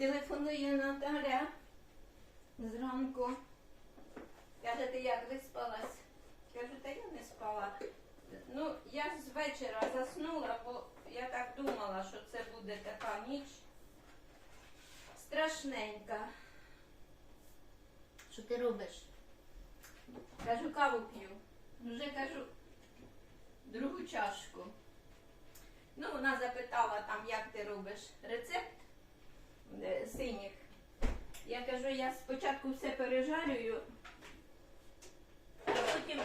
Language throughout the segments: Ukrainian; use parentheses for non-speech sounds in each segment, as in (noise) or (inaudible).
Телефонує Наталя зранку. Каже, ти як виспалась? Кажу, та я не спала. Ну, я з вечора заснула, бо я так думала, що це буде така ніч страшненька. Що ти робиш? Кажу, каву п'ю. Вже кажу, другу чашку. Ну, вона запитала там, як ти робиш рецепт синіх. Я кажу, я спочатку все пережарюю, а потім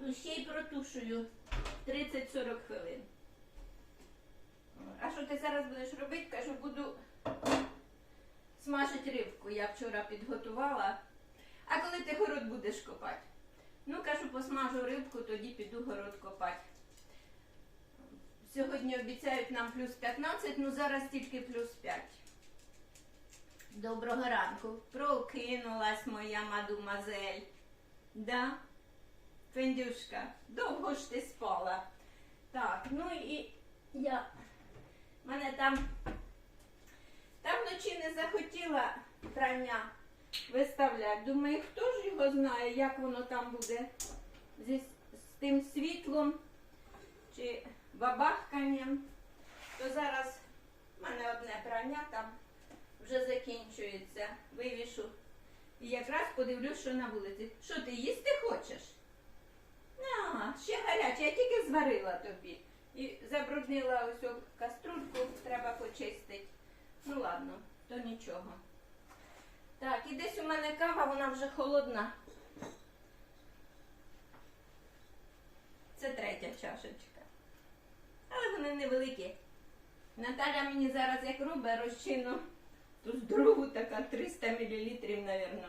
ну, ще й протушую 30-40 хвилин. А що ти зараз будеш робити? Кажу, буду смажити рибку. Я вчора підготувала. А коли ти город будеш копати? Ну, кажу, посмажу рибку, тоді піду город копати. Сьогодні обіцяють нам плюс 15, ну зараз тільки плюс 5. Доброго ранку. Прокинулась моя мадумазель. Да? Фендюшка, довго ж ти спала. Так, ну і я. Мене там. Там вночі не захотіла прання виставляти. Думаю, хто ж його знає, як воно там буде зі, з тим світлом чи бабахканням. То зараз в мене одне прання там вже закінчується. Вивішу. І якраз подивлюсь, що на вулиці. Що ти їсти хочеш? Ага, ще гаряче, я тільки зварила тобі. І забруднила ось каструльку, треба почистити. Ну ладно, то нічого. Так, і десь у мене кава, вона вже холодна. Це третя чашечка. Вони невеликі. Наталя мені зараз як робить розчину, то здорову така 300 мл, мабуть.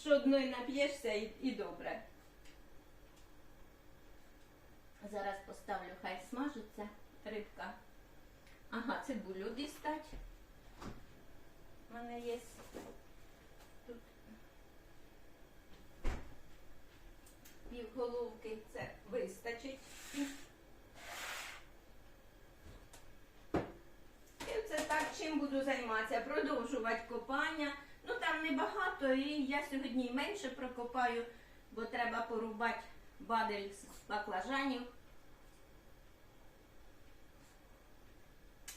Що одної нап'єшся і, і добре. Зараз поставлю, хай смажиться рибка. Ага, цибулю дістать. У мене є тут півголовки, це вистачить. І чим буду займатися, продовжувати копання. Ну там небагато, і я сьогодні менше прокопаю, бо треба порубати бадель з баклажанів.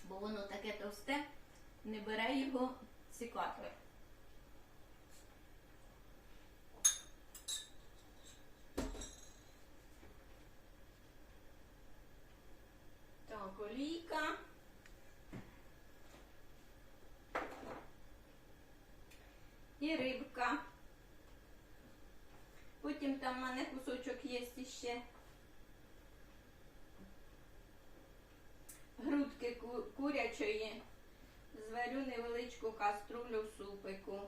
Бо воно таке товсте, не бере його секатор. Так, олійка. І рибка. Потім там в мене кусочок є ще. Грудки курячої. Зварю невеличку каструлю в супику.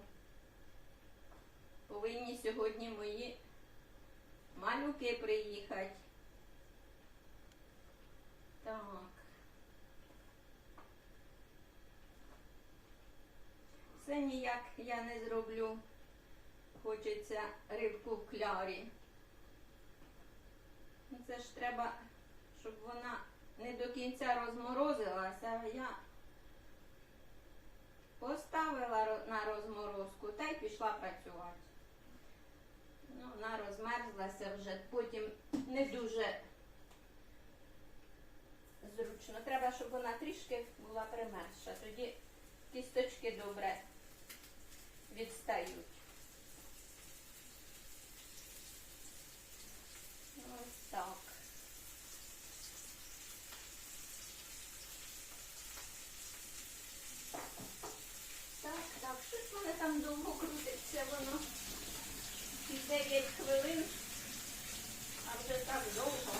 Повинні сьогодні мої малюки приїхати. Так. Все ніяк я не зроблю. Хочеться рибку в клярі. Ну, Це ж треба, щоб вона не до кінця розморозилася, а я поставила на розморозку та й пішла працювати. Ну, вона розмерзлася вже, потім не дуже зручно. Треба, щоб вона трішки була примерзша. Тоді кісточки добре відстають. Ось так. Так, так, щось в мене там довго крутиться воно. І 9 хвилин, а вже так довго.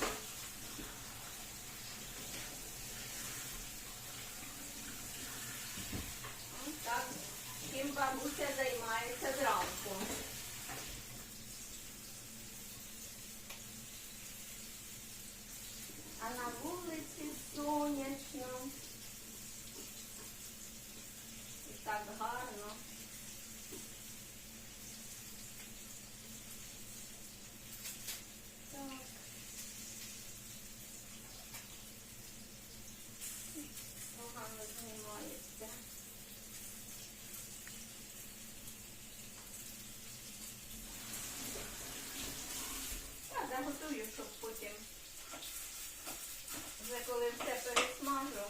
Ось так. Чим бабуся займається зранку. А на вулиці сонячно. І так гарно. Коли все пересмажу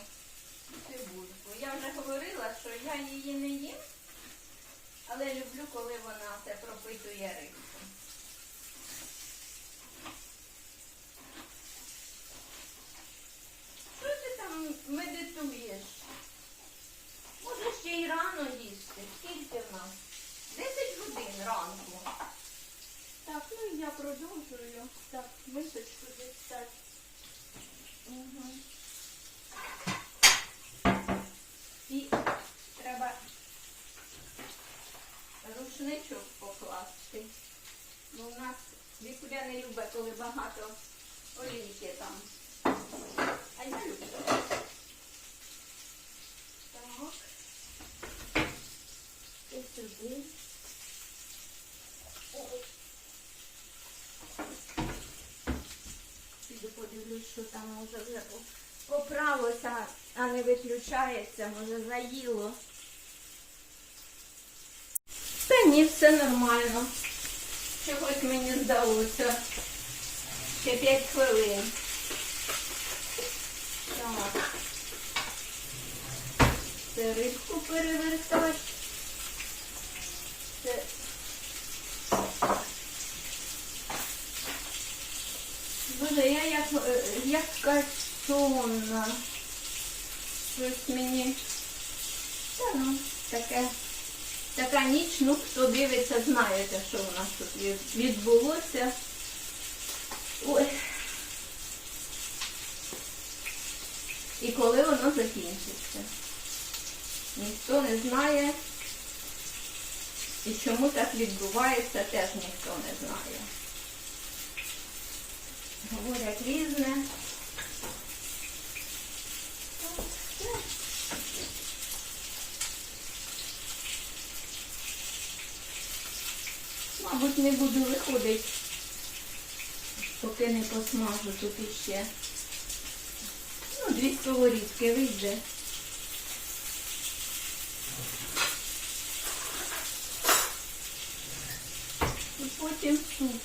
цибульку. Я вже говорила, що я її не їм, але люблю, коли вона все пропитує рибку. Що ти там медитуєш? Може ще й рано їсти. Скільки в нас? 10 годин ранку. Так, ну і я продовжую. Так, мисочку так. І треба рушничок покласти. Бо у нас Вікуля не любить, коли багато олійки там. А я люблю. Так. І сюди. Ой. Піду подивлюсь, що там може вже по- поправилося, а не виключається, може заїло. Та ні, все нормально. Чогось мені здалося. Ще 5 хвилин. Так. Це рибку перевертати. Це Боже, я як, е, як картонна. Щось мені. Та ну, таке. Така ніч, ну хто дивиться, знаєте, що у нас тут відбулося. Ой. І коли воно закінчиться. Ніхто не знає. І чому так відбувається, теж ніхто не знає. Говорять різне. Мабуть, не буду виходити, поки не посмажу тут іще. Ну, дві сковорідки вийде. І потім суп.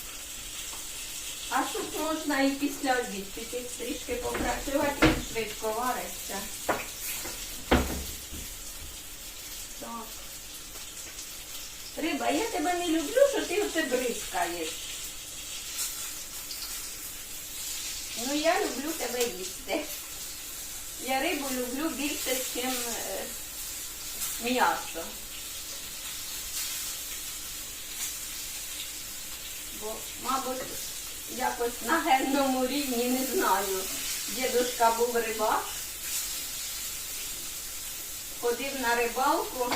А суп можна і після обід, піти трішки попрацювати, він швидко вариться. Так. Риба, я тебе не люблю, що ти оце бризкаєш. Ну, я люблю тебе їсти. Я рибу люблю більше, ніж м'ясо. Бо, мабуть, якось на генному рівні не знаю. Дідушка був рибак, ходив на рибалку.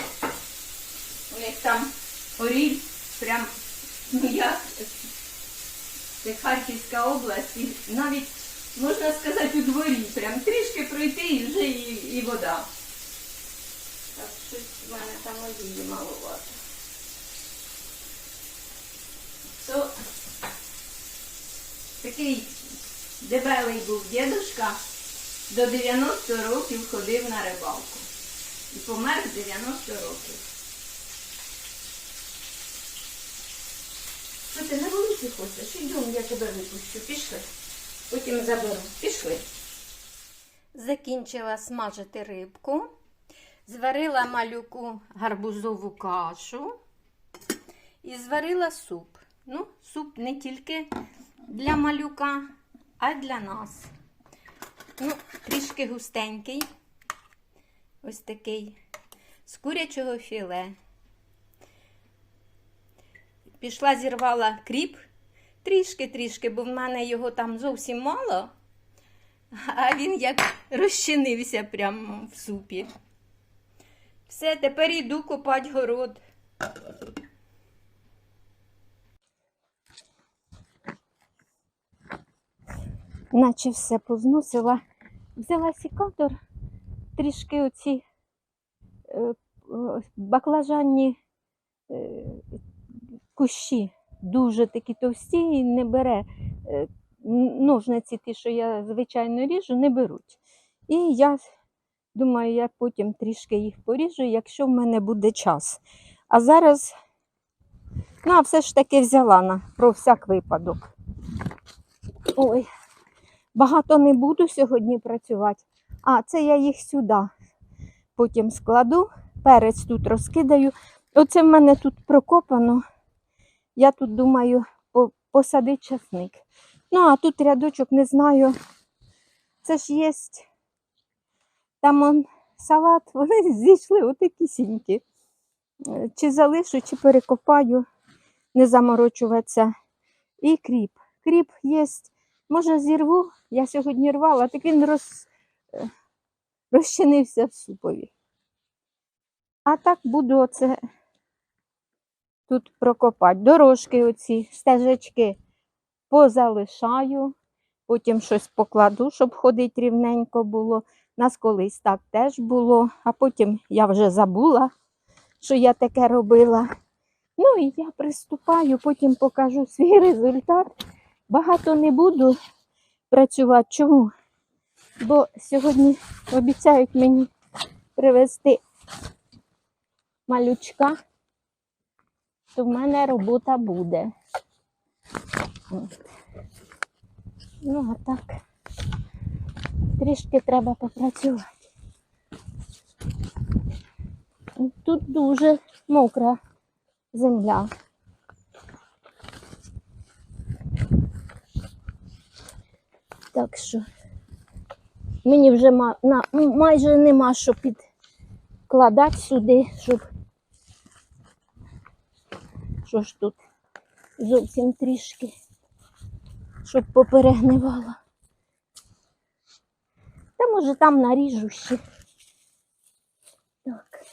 У них там оріль, прям ну як це Харківська область, і навіть можна сказати у дворі, прям трішки пройти і вже і, і вода. Так, щось в мене там олії маловато. То такий дебелий був дідушка, до 90 років ходив на рибалку. І помер в 90 років. Що ти на вулиці хочеш? Йдемо, я тебе випущу. Пішли. Потім заберу. Пішли. Закінчила смажити рибку. Зварила малюку гарбузову кашу і зварила суп. Ну, суп не тільки для малюка, а й для нас. Ну, трішки густенький. Ось такий з курячого філе. Пішла, зірвала кріп трішки-трішки, бо в мене його там зовсім мало, а він як розчинився прямо в супі. Все, тепер йду копати город. Наче все позносила. Взяла сікатор, трішки оці е, баклажанні е, кущі дуже такі товсті і не бере е, ножниці, ті, що я звичайно ріжу, не беруть. І я думаю, я потім трішки їх поріжу, якщо в мене буде час. А зараз, ну, все ж таки взяла на про всяк випадок. Ой, багато не буду сьогодні працювати. А, це я їх сюди потім складу, перець тут розкидаю. Оце в мене тут прокопано. Я тут думаю по- посадити часник. Ну, а тут рядочок не знаю. Це ж є. Там он салат, (laughs) вони зійшли отакі сінькі. Е, Чи залишу, чи перекопаю, не заморочуватися. І кріп. Кріп є. Може, зірву. Я сьогодні рвала, так він роз, е, розчинився в супові. А так буду оце тут прокопати. Дорожки оці, стежечки позалишаю, потім щось покладу, щоб ходити рівненько було. Нас колись так теж було, а потім я вже забула, що я таке робила. Ну і я приступаю, потім покажу свій результат. Багато не буду працювати. Чому? Бо сьогодні обіцяють мені привезти малючка, то в мене робота буде. Ну, а так, трішки треба попрацювати. Тут дуже мокра земля. Так що мені вже ма, на, майже нема що підкладати сюди, щоб що ж тут зовсім трішки, щоб поперегнивала. Та може там наріжу ще. Так,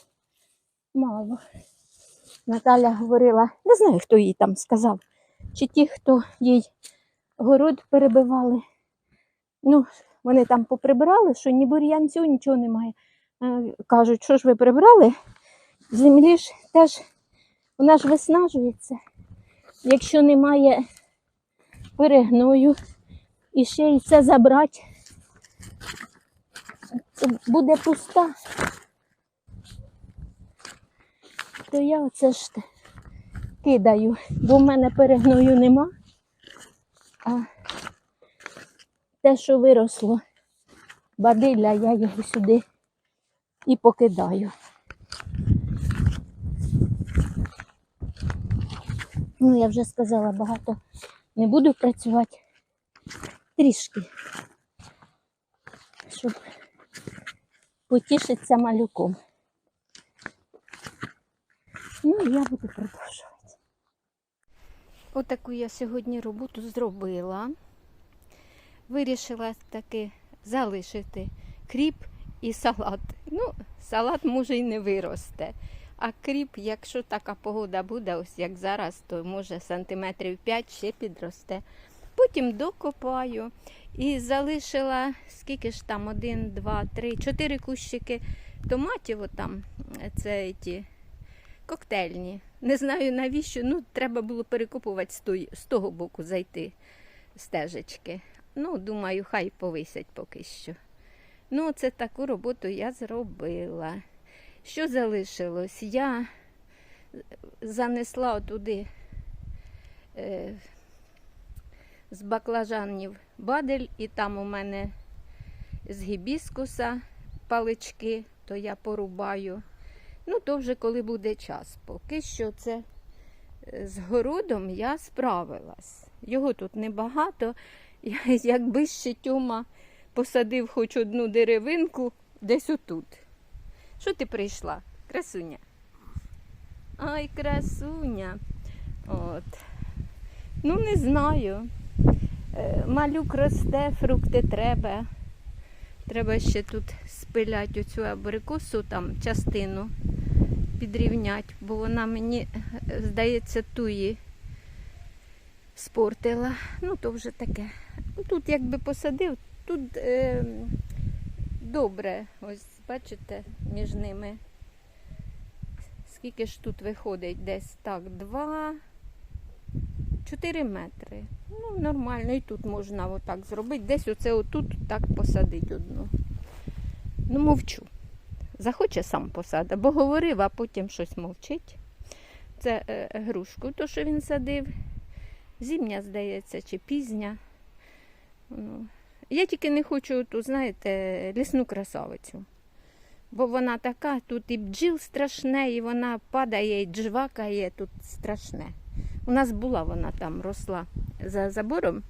мало. Наталя говорила, не знаю, хто їй там сказав, чи ті, хто їй город перебивали. Ну, вони там поприбирали, що ні бур'янцю, нічого немає. Е, Кажуть, що ж ви прибрали? Землі ж теж вона ж виснажується. Якщо немає перегною і ще й це забрати, то буде пуста. То я оце ж кидаю, бо в мене перегною нема. А те, що виросло, бадилля, я його сюди і покидаю. Ну, я вже сказала, багато не буду працювати трішки, щоб потішитися малюком. Ну, я буду продовжувати. Отаку я сьогодні роботу зробила. Вирішила таки залишити кріп і салат. Ну, салат може і не виросте. А кріп, якщо така погода буде, ось як зараз, то може сантиметрів 5 ще підросте. Потім докопаю і залишила скільки ж там, один, два, три, чотири кущики томатів, отам, це ті коктейльні. Не знаю навіщо, ну треба було перекопувати з, той, з того боку зайти стежечки. Ну, думаю, хай повисять поки що. Ну, це таку роботу я зробила. Що залишилось? Я занесла туди е, з баклажанів бадель, і там у мене з гібіскуса палички, то я порубаю. Ну, то вже коли буде час. Поки що це е, з городом я справилась. Його тут небагато. Я- Якби ще Тьома посадив хоч одну деревинку десь отут. Що ти прийшла? Красуня? Ай, красуня. От. Ну, не знаю. Е, Малюк росте, фрукти треба. Треба ще тут спиляти оцю абрикосу, там частину підрівняти, бо вона мені, здається, туї спортила. Ну, то вже таке. Ну, Тут якби посадив, тут е, добре, ось бачите, між ними. Скільки ж тут виходить? Десь так, два, 4 метри. Ну, нормально, і тут можна отак зробити. Десь оце отут так посадити одну. Ну, мовчу. Захоче сам посади, бо говорив, а потім щось мовчить. Це е, грушку, то, що він садив. Зімня, здається, чи пізня. Ну, Я тільки не хочу ту, знаєте, лісну красавицю. Бо вона така, тут і бджіл страшне, і вона падає, і джвакає, тут страшне. У нас була вона там, росла за забором.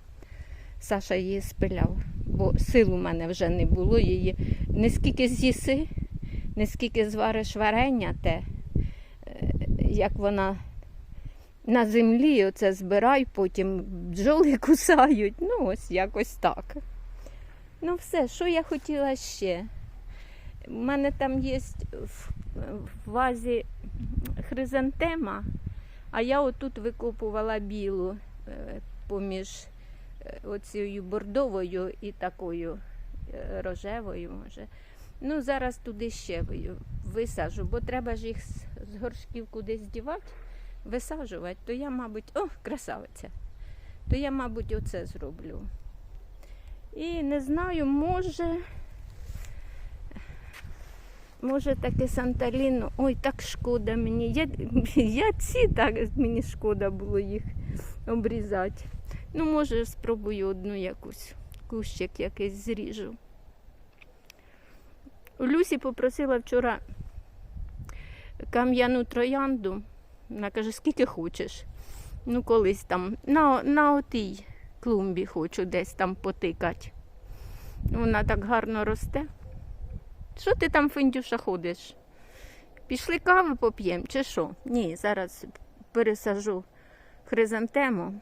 Саша її спиляв, бо сил у мене вже не було її. Не скільки з'їси, не скільки звариш варення, те, е, як вона на землі оце збирай, потім бджоли кусають. Ну, ось якось так. Ну, все, що я хотіла ще? У мене там є в, вазі хризантема, а я отут викопувала білу е, поміж е, оцією бордовою і такою е, рожевою, може. Ну, зараз туди ще висажу, бо треба ж їх з горшків кудись дівати, висаджувати, то я, мабуть, о, красавиця. То я, мабуть, оце зроблю. І не знаю, може. Може таке Санталіно. Ой, так шкода мені. Я, я ці так мені шкода було їх обрізати. Ну, може, спробую одну якусь кущик якийсь зріжу. Люсі попросила вчора кам'яну троянду. Вона каже, скільки хочеш. Ну, колись там, на, на отій клумбі хочу десь там потикати. Вона так гарно росте. Що ти там, Финдюша, ходиш? Пішли кави поп'ємо чи що? Ні, зараз пересажу хризантему,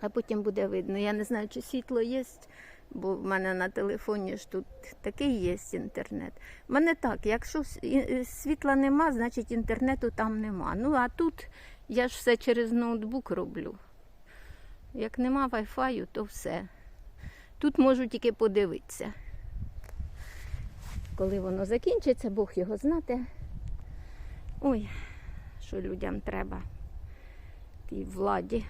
а потім буде видно. Я не знаю, чи світло є, бо в мене на телефоні ж тут такий є інтернет. У мене так, якщо і світла нема, значить інтернету там нема. Ну а тут я ж все через ноутбук роблю. Як нема вайфаю, то все. Тут можу тільки подивитися. Коли воно закінчиться, Бог його знати. Ой, що людям треба тій владі.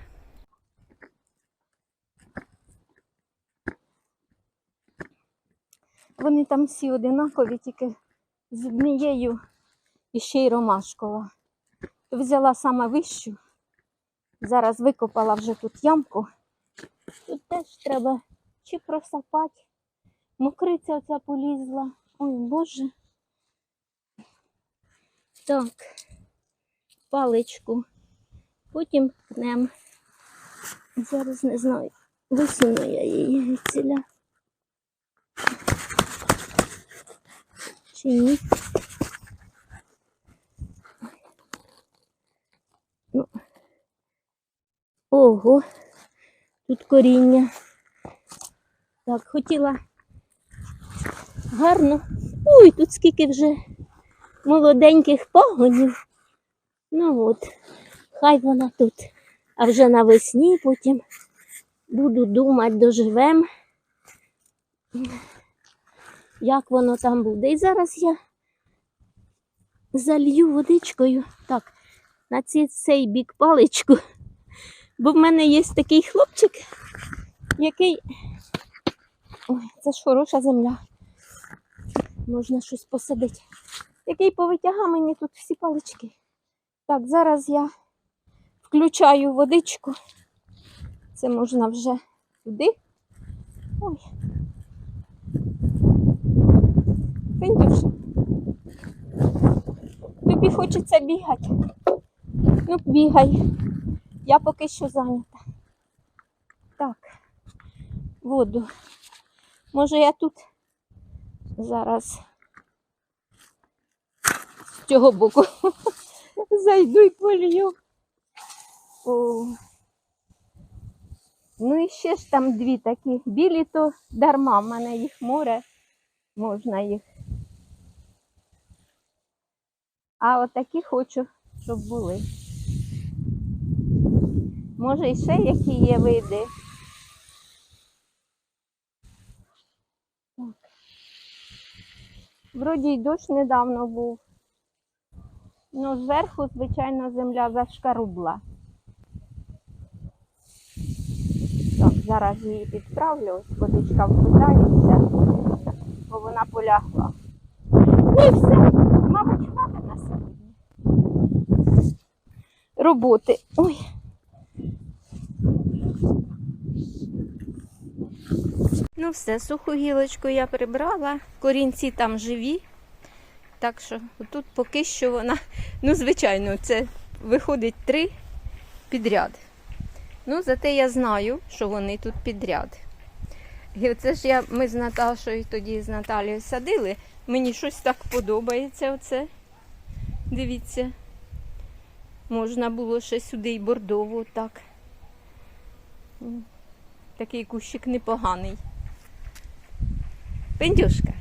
Вони там всі одинакові, тільки з однією і ще й ромашкова. Взяла саме вищу. Зараз викопала вже тут ямку. Тут теж треба чи просапати. Мокриця оця полізла. Ой, Боже. Так, паличку. Потім пнем. Зараз не знаю. Висуну я її від. Чи ні? Ну. Ого, тут коріння. Так, хотіла гарно. Ой, тут скільки вже молоденьких пагонів. Ну от, хай вона тут. А вже навесні потім буду думати, доживем, як воно там буде. І зараз я залью водичкою. Так, на цей бік паличку. Бо в мене є такий хлопчик, який. Ой, це ж хороша земля можна щось посадити. Який повитягав мені тут всі палички. Так, зараз я включаю водичку. Це можна вже туди. Ой. Фіндюша. Тобі хочеться бігати. Ну, бігай. Я поки що зайнята. Так, воду. Може я тут Зараз з цього боку (laughs) зайду і полью. О. Ну і ще ж там дві такі білі, то дарма, в мене їх море, можна їх. А отакі хочу, щоб були. Може, і ще які є види. Вроді й дощ недавно був. Ну, зверху, звичайно, земля зашкарубла. Так, зараз її підправлю, ось водичка впитається, бо вона полягла. Ну і все, мабуть, хватить на сьогодні. Роботи. Ой. Ну, все, суху гілочку я прибрала, корінці там живі. Так що тут поки що вона, ну, звичайно, це виходить три підряд. Ну, зате я знаю, що вони тут підряд. І оце ж я, ми з Наташою тоді з Наталією садили. Мені щось так подобається оце. Дивіться. Можна було ще сюди й бордову так. Такий кущик непоганий. Пендюшка,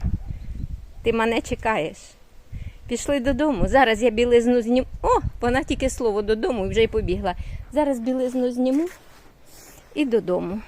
ти мене чекаєш. Пішли додому. Зараз я білизну зніму. О, вона тільки слово додому і вже й побігла. Зараз білизну зніму і додому.